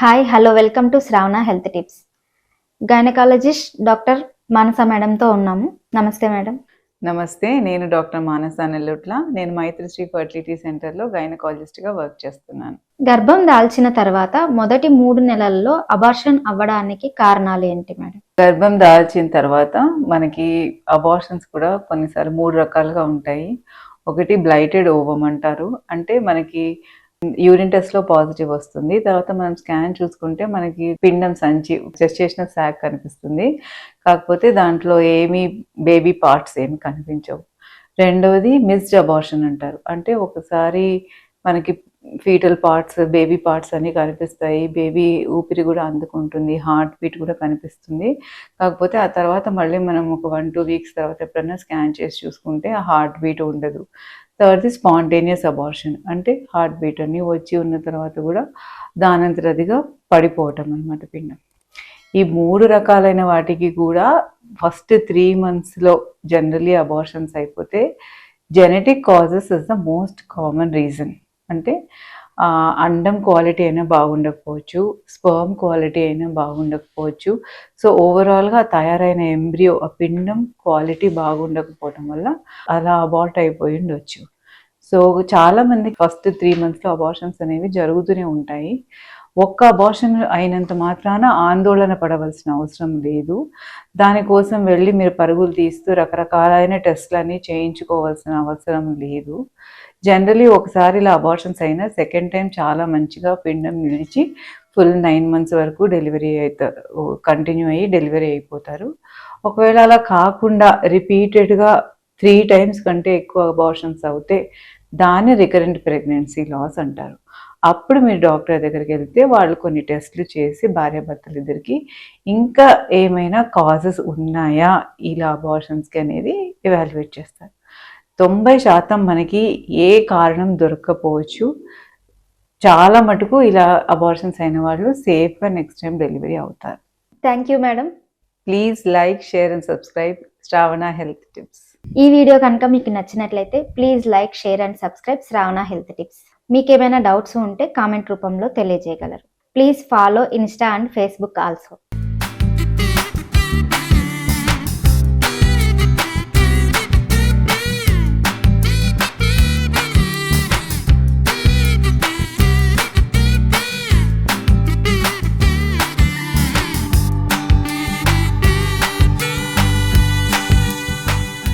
Hi hello welcome to Shravana health tips gynaecologist doctor Manasa మేడంతో ఉన్నాము. నమస్తే madam. నమస్తే నేను డాక్టర్ మానస నెల్లుట్ల. నేను మైత్రిశ్రీ ఫర్టిలిటీ సెంటర్లో గైనకాలజిస్ట్గా వర్క్ చేస్తున్నాను. గర్భం దాల్చిన తర్వాత మొదటి మూడు నెలల్లో అబార్షన్ అవ్వడానికి కారణాలు ఏంటి మేడం? గర్భం దాల్చిన తర్వాత మనకి అబార్షన్స్ కూడా కొన్నిసార్లు మూడు రకాలుగా ఉంటాయి. ఒకటి బ్లైటెడ్ ఓవమ్ అంటారు. అంటే మనకి యూరిన్ టెస్ట్లో పాజిటివ్ వస్తుంది. తర్వాత మనం స్కాన్ చూసుకుంటే మనకి పిండం సంచి చేసిన శాక్ కనిపిస్తుంది. కాకపోతే దాంట్లో ఏమీ బేబీ పార్ట్స్ ఏమి కనిపించవు. రెండవది మిస్డ్ అబార్షన్ అంటారు. అంటే ఒకసారి మనకి ఫీటల్ పార్ట్స్ బేబీ పార్ట్స్ అన్ని కనిపిస్తాయి. బేబీ ఊపిరి కూడా అందుకుంటుంది. హార్ట్ బీట్ కూడా కనిపిస్తుంది. కాకపోతే ఆ తర్వాత మళ్ళీ మనం ఒక వన్ టూ వీక్స్ తర్వాత ఎప్పుడైనా స్కాన్ చేసి చూసుకుంటే ఆ హార్ట్ బీట్ ఉండదు. థర్డ్ది స్పాంటేనియస్ అబార్షన్. అంటే హార్ట్ బీట్ అన్నీ వచ్చి ఉన్న తర్వాత కూడా దానంతరదిగా పడిపోవటం అనమాట పిండం. ఈ మూడు రకాలైన వాటికి కూడా ఫస్ట్ త్రీ మంత్స్లో జనరలీ అబార్షన్స్ అయిపోతే genetic causes is the most common reason. అంటే అండం క్వాలిటీ అయినా బాగుండకపోవచ్చు స్పర్మ్ క్వాలిటీ అయినా బాగుండకపోవచ్చు. సో ఓవరాల్గా తయారైన ఎంబ్రియో ఆ పిండం క్వాలిటీ బాగుండకపోవటం వల్ల అలా అబార్ట్ అయిపోయి ఉండొచ్చు. సో చాలా మంది ఫస్ట్ త్రీ మంత్స్లో అబార్షన్స్ అనేవి జరుగుతూనే ఉంటాయి. ఒక్క అబార్షన్ అయినంత మాత్రాన ఆందోళన పడవలసిన అవసరం లేదు. దానికోసం వెళ్ళి మీరు పరుగులు తీస్తూ రకరకాలైన టెస్ట్లన్నీ చేయించుకోవాల్సిన అవసరం లేదు. జనరలీ ఒకసారి ఇలా అబార్షన్స్ అయినా సెకండ్ టైం చాలా మంచిగా పిండం నిలిచి ఫుల్ నైన్ మంత్స్ వరకు డెలివరీ అవుతారు కంటిన్యూ అయ్యి డెలివరీ అయిపోతారు. ఒకవేళ అలా కాకుండా రిపీటెడ్గా త్రీ టైమ్స్ కంటే ఎక్కువ అబార్షన్స్ అవుతే దాన్ని రికరెంట్ ప్రెగ్నెన్సీ లాస్ అంటారు. అప్పుడు మీరు డాక్టర్ దగ్గరికి వెళ్తే వాళ్ళు కొన్ని టెస్ట్లు చేసి భార్యాభర్తలు ఇద్దరికి ఇంకా ఏమైనా కాజెస్ ఉన్నాయా? ఇలా అబార్షన్స్కి అనేది ఎవాల్యుయేట్ చేస్తారు. తొంభై శాతం మనకి ఏ కారణం దొరక్కపోవచ్చు. చాలా మటుకు ఇలా అబార్షన్స్ అయిన వాళ్ళు సేఫ్గా నెక్స్ట్ టైం డెలివరీ అవుతారు. Thank you madam. Please like share and subscribe Shravana health tips. ఈ వీడియో కనుక మీకు నచ్చినట్లయితే please like share and subscribe Shravana health టిప్స్. మీకు ఏమైనా డౌట్స్ ఉంటే కామెంట్ రూపంలో తెలియజేయగలరు. Please follow insta and Facebook also.